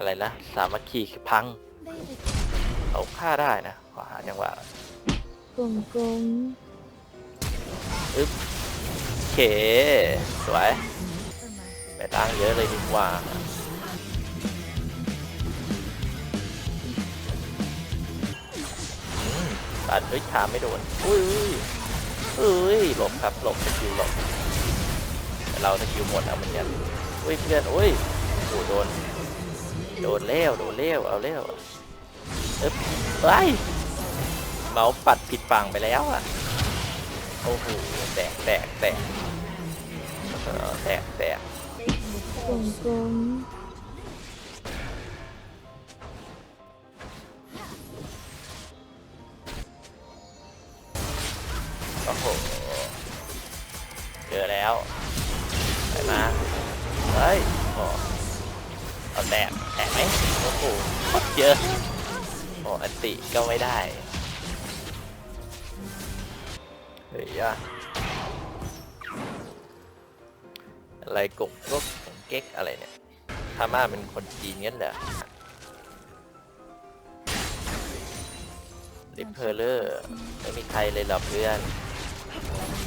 อะไรนะ สามัคคีคือพังได้เลยเอาฆ่าได้นะ ขอหาจังหวะกงกงโอเค สวยประมาณไปล้างเยอะเลยดีกว่าอืมปัดเฮ้ยถามไม่โดน อุ้ยอุ้ยอุ้ย หลบครับ หลบสกิลหลบแต่เราสกิลหมดแล้วเหมือนกันอุ้ยเพื่อนอุ้ยโอ้โหโดน โดนเลี้ยวโดนเลี้ยวเอาเลี้ยวเอ๊บไปเมาส์ปัดผิดฝั่งไปแล้วอะโอ้โหแตกแตกแตกแตกแตกกงกงโอ้โหเจอแล้วไปมาเฮ้ยโอ้ เอาแตกแตกไหมโอ้โหคตรเยอะโอ้อันติก็ไม่ได้เฮ้ยอะอะไรกบก็เก๊กอะไรเนี่ยทาม่าเป็นคนจีนงั้นเหรอลิปเพอร์เลอร์ไม่มีใครเลยหรอเพื่อน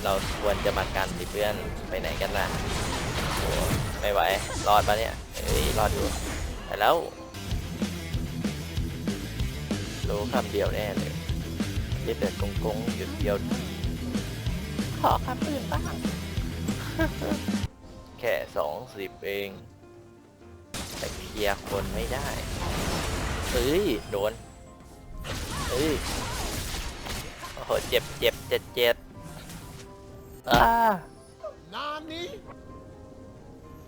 เราควรจะมากันดิเพื่อนไปไหนกันล่ะ ไม่ไหว รอดปะเนี่ยเอ้ยรอดอยู่แต่แล้ว รู้คำเดียวแน่เลยรีบเดินกงกงๆหยุดเดียว ขอคำอื่นบ้าง แค่สองสิบเอง แต่เคลียร์คนไม่ได้ เอ้ย โดน เอ้ย โอ้โห เจ็บเจ็บเจ็บเจ็บอ่า Nani?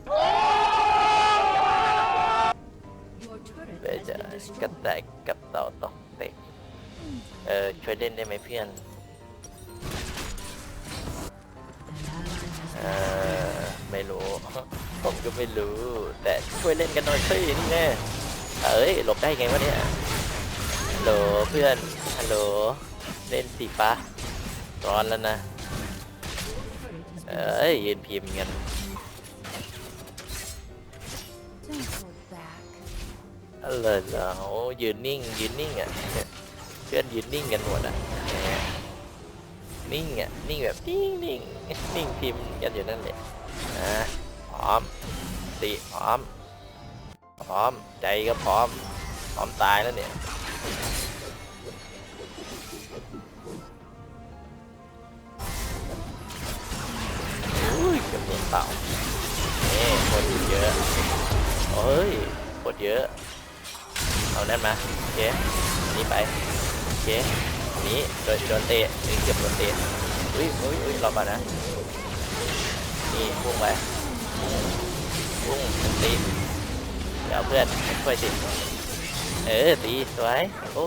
เพื่อจะกระแตกกับเต่าตกเตะเออช่วยเล่นได้ไหมเพื่อนเออไม่รู้ ผมก็ไม่รู้ แต่ช่วยเล่นกันหน่อยสินี่แน่เอ้ยหลบได้ไงวะเนี่ยฮัลโหลเพื่อนฮัลโหลเล่นสิปะร้อนแล้วนะเอ้ยยืนพิมพ์กัน อะไรเหรอโอ้ยืนนิ่งยืนนิ่งอะเพื่อนยืนนิ่งกันหมดอะนิ่งอะนิ่งแบบนิ่งนิ่งนิ่งพิมพ์กันอยู่นั่นแหละนะพร้อมตีพร้อม พร้อมใจก็พร้อม พร้อมตายแล้วเนี่ย คนเยอะ เอาแน่นมาโอเคนี้ไปโอเคนี้โดนโดนเตะนี่เกือบโดนเตะอุ้ยอุ้ยอุ้ยรอก่อนนะนี่พุ่งไปพุ่งตีเดี๋ยวเพื่อนช่วยสิเออตีสวยโอ้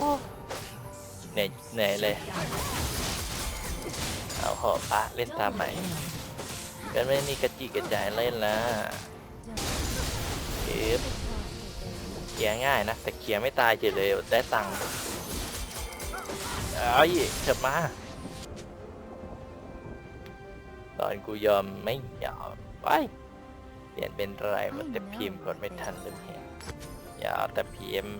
เหนื่อยเหนื่อยเลยเอาหอปะเล่นตามใหม่กันไม่มีกระจิกกระจายเล่นละเอฟเค ลียร์ง่ายนะแต่เคลียร์ไม่ตายเฉยเลยได้ตังค์เอ้ยเถิบมา ตอนกูยอมไม่ยอมไปเปลี่ยนเป็นไรมันแต่พิมพ์กดไม่ทันเลยเนี่ยอย่าเอาแต่พิมพ์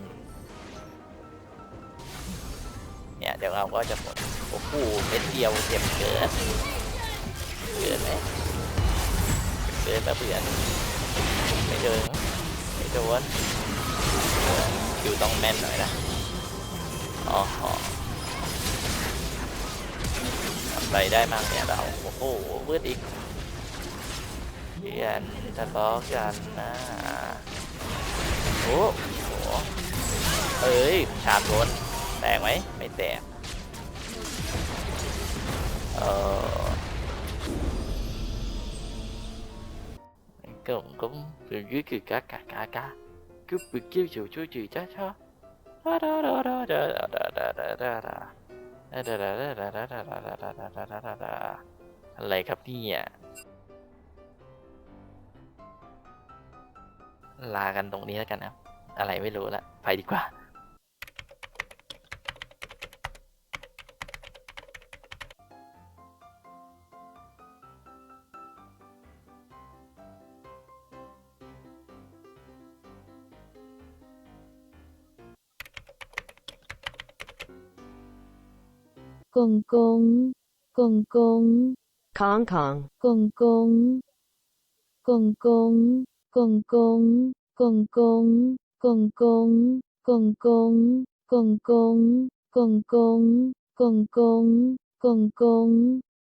เนี่ยเดี๋ยวเราก็จะหมดโอ้โหเม็ดเดียวเจ็บเกินเกินไหมเกินมาเพื่อนไม่เดินไม่โดน คิวต้องแม่นหน่อยนะอ๋อทำอะไรได้มั่งเนี่ยเราโอ้โหมืดอีกเรียนทะเลาะกันนะโอ้โหเอ้ยชามโดนแตกไหมไม่แตกเออ cũng cũng từ dưới cười cá cá cá cá cứ bị kêu chiều chui chì cha กู bị kêu chiều chơi chỉ cha cha อะไรครับเนี่ยลากันตรงนี้แล้วกันนะ อะไรไม่รู้ละ ไปดีกว่า กงกงกงกง Kong Kong. กงกงกงกงกงกงกงกงกงกง